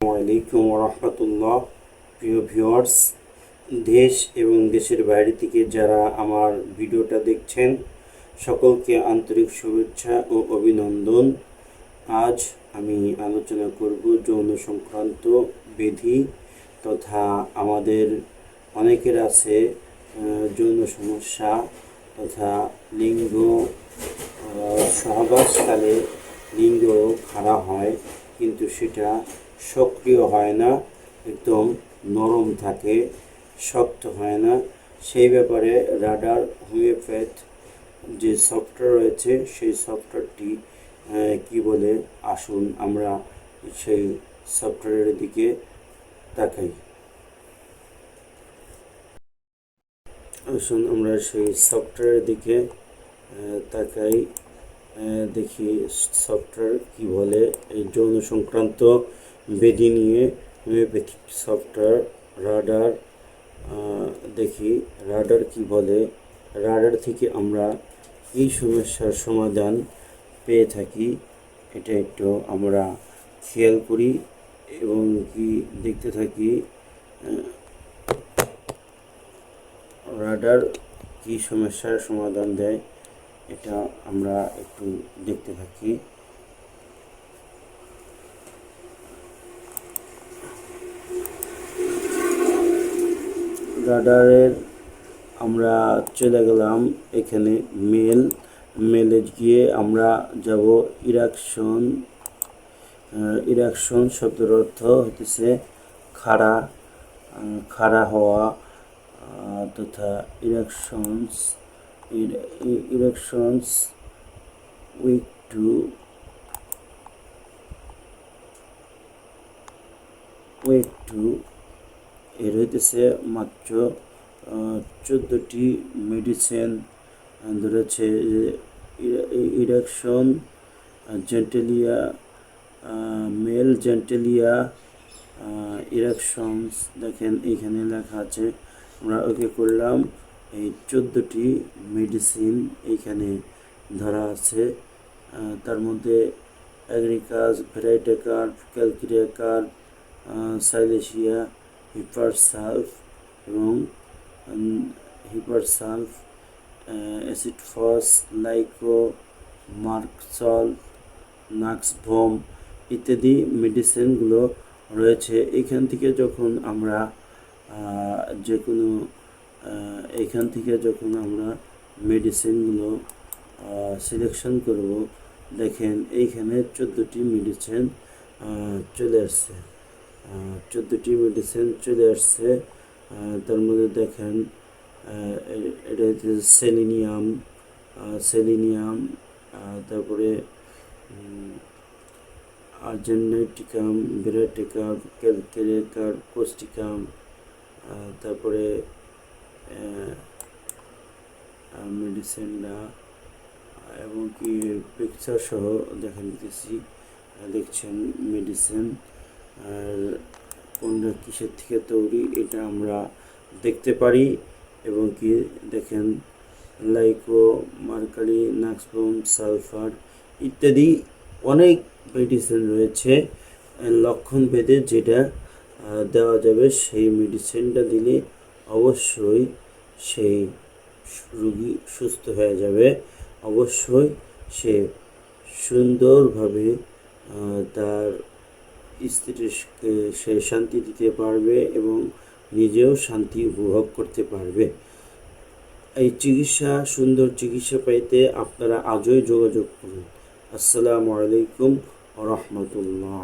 আলাইকুম রহমতুল্লাহ প্রিয় ভিউয়ার্স, দেশ এবং দেশের বাইরে থেকে যারা আমার ভিডিওটা দেখছেন, সকলকে আন্তরিক শুভেচ্ছা ও অভিনন্দন। আজ আমি আলোচনা করব যৌন সংক্রান্ত বিধি তথা আমাদের অনেকের আছে যৌন সমস্যা তথা লিঙ্গ সহবাসকালে লিঙ্গ খাড়া হয়, কিন্তু সেটা সক্রিয় হয় না, একদম নরম থাকে, শক্ত হয় না। সেই ব্যাপারে রাডার, হোমিওপ্যাথ যে সফটওয়্যার রয়েছে, সেই সফটওয়্যারটি কি বলে, আসুন আমরা সেই সফটওয়্যারের দিকে তাকাই। আসুন আমরা সেই সফটওয়্যারের দিকে তাকাই। দেখি সফটওয়্যার কি বলে, এই যৌন সংক্রান্ত বেদি নিয়ে সফটওয়্যার রাডার দেখি রাডার কি বলে রাডার থেকে আমরা এই সমস্যার সমাধান পেয়ে থাকি। এটা একটু আমরা খেয়াল করি এবং কি দেখতে থাকি রাডার কি সমস্যার সমাধান দেয়। এটা আমরা একটু দেখতে থাকি। রাডারের আমরা চলে গেলাম এখানে মেল। মেলে গিয়ে আমরা যাব ইরাকশন। ইরাকশন শব্দের অর্থ হতেছে খাড়া খাড়া হওয়া তথা erections erections week to week to এর হইতেছে মাত্র চোদ্দোটি মেডিসিন ধরেছে ইরাকশন জেন্টেলিয়া মেল জেন্টেলিয়া ইরাকশনস দেখেন এখানে লেখা আছে, আমরা ওকে করলাম। এই চোদ্দোটি মেডিসিন এইখানে ধরা আছে। তার মধ্যে অ্যাগ্রিকাস, ভেরাইটেকার, ক্যালকিরিয়াকার সাইলেশিয়া, হিপারসালফ এবং হিপারসালফ অ্যাসিড ফস লাইকো, মার্কসল, নাক্সভোম ইত্যাদি মেডিসিনগুলো রয়েছে। এখান থেকে যখন আমরা যে কোনো এখান থেকে যখন আমরা মেডিসিনগুলো সিলেকশন করব, দেখেন এইখানে চোদ্দোটি মেডিসিন চলে আসছে। চোদ্দোটি মেডিসিন চলে আসছে। তার মধ্যে দেখেন এটা হচ্ছে সেলিনিয়াম সেলিনিয়াম তারপরে আর্জেন্টিকাম বিরাটিকাম ক্যালকেরিয়াকার কোস্টিকাম তারপরে মেডিসিনটা এবং কি পিকচার সহ দেখা দিতেছি। দেখছেন মেডিসিন আর কোনটা কিসের থেকে তৈরি এটা আমরা দেখতে পারি। এবং কি দেখেন লাইকো মার্কারি নাক্সবোম সালফার ইত্যাদি অনেক মেডিসিন রয়েছে। লক্ষণ ভেদে যেটা দেওয়া যাবে সেই মেডিসিনটা দিলে অবশ্যই সেই রুগী সুস্থ হয়ে যাবে। অবশ্যই সে সুন্দরভাবে তার স্ত্রীকে সে শান্তি দিতে পারবে এবং নিজেও শান্তি উপভোগ করতে পারবে। এই চিকিৎসা, সুন্দর চিকিৎসা পাইতে আপনারা আজই যোগাযোগ করুন। আসসালামু আলাইকুম রহমতুল্লাহ।